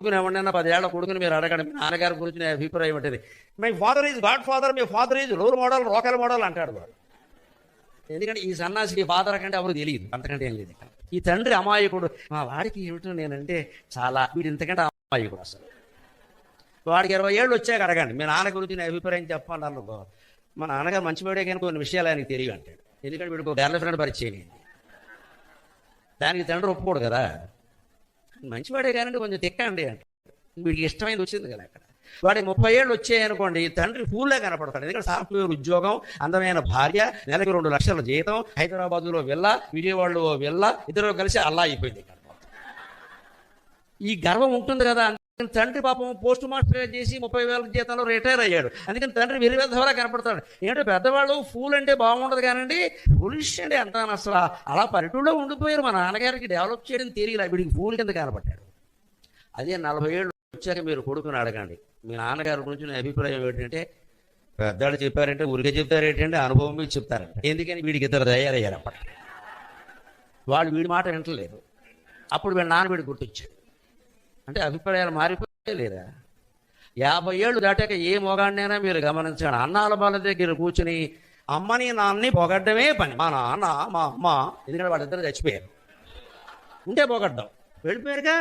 కొడుకుని ఎవరినైనా పదేళ్ళ కొడుకుని మీరు అడగండి. మీ నాన్నగారి గురించి నా అభిప్రాయం ఏంటిది? My father is god father me father is role model రోకల్ మోడల్ అంటాడు వాడు. ఎందుకంటే ఈ సన్నాసికి ఫాదర్ కంటే ఎవరు తెలియదు. అంతకంటే ఏం లేదు. ఈ తండ్రి అమాయకుడు. మా వాడికి ఏమిటో నేనంటే చాలా వీడు ఇంతకంటే అమాయకుడు అసలు. వాడికి ఇరవై ఏళ్ళు వచ్చాక అడగండి. మీ నాన్న గురించి నా అభిప్రాయం చెప్పండి అనుకో మా నాన్నగారు మంచివాడే కానీ కొన్ని విషయాలు ఆయనకి తెలియదు అంటాడు ఎందుకంటే వీడికి గర్ల్ ఫ్రెండ్ పరిచయం దానికి తండ్రి ఒప్పుకోడు కదా. మంచివాడే కానీ కొంచెం తిక్కండి అంట. వీడికి ఇష్టమైనది వచ్చింది కదా అక్కడ వాడికి ముప్పై ఏళ్ళు వచ్చాయనుకోండి తండ్రి ఫూల్లే కనపడతాడు. ఎందుకంటే సాఫ్ట్వేర్ ఉద్యోగం అందమైన భార్య నెలకు రెండు లక్షల జీతం హైదరాబాదులో వెళ్ళ విజయవాడలో వెళ్ళ ఇద్దరు కలిసి అల్లా అయిపోయింది ఇక్కడ. ఈ గర్వం ఉంటుంది కదా తండ్రి పాపం పోస్ట్ మాస్టర్ చేసి ముప్పై వేల జీతంలో రిటైర్ అయ్యాడు. అందుకని తండ్రి వెరివెద్దవలా కనపడతాడు ఏంటంటే పెద్దవాళ్ళు ఫూల్ అంటే బాగుండదు కానండి పులిష్ అండి అంటాను అసలు. అలా పల్లెటూళ్ళలో ఉండిపోయారు. మా నాన్నగారికి డెవలప్ చేయడం తెలియలే వీడికి ఫూల్ కింద కనపడ్డాడు. అదే నలభై ఏళ్ళు వచ్చాక మీరు కొడుకుని అడగండి. మీ నాన్నగారి గురించి నా అభిప్రాయం ఏంటంటే పెద్దవాళ్ళు చెప్పారంటే ఊరికే చెప్తారు ఏంటంటే అనుభవం మీద చెప్తారంట. ఎందుకని వీడికి ఇద్దరు తయారయ్యారు అప్పటి వాళ్ళు వీడి మాట వింటలేదు అప్పుడు వీళ్ళ నాన్న వీడు గుర్తొచ్చాడు అంటే అభిప్రాయాలు మారిపోయే యాభై ఏళ్ళు దాటాక ఏ మొగాడినైనా మీరు గమనించండి. అన్నాల బాల దగ్గర కూర్చుని అమ్మని నాన్నని పొగడ్డమే పని. మా నాన్న మా అమ్మ ఎందుకంటే వాళ్ళిద్దరు చచ్చిపోయారు. ఉంటే పొగడ్డం. వెళ్ళిపోయారుగా?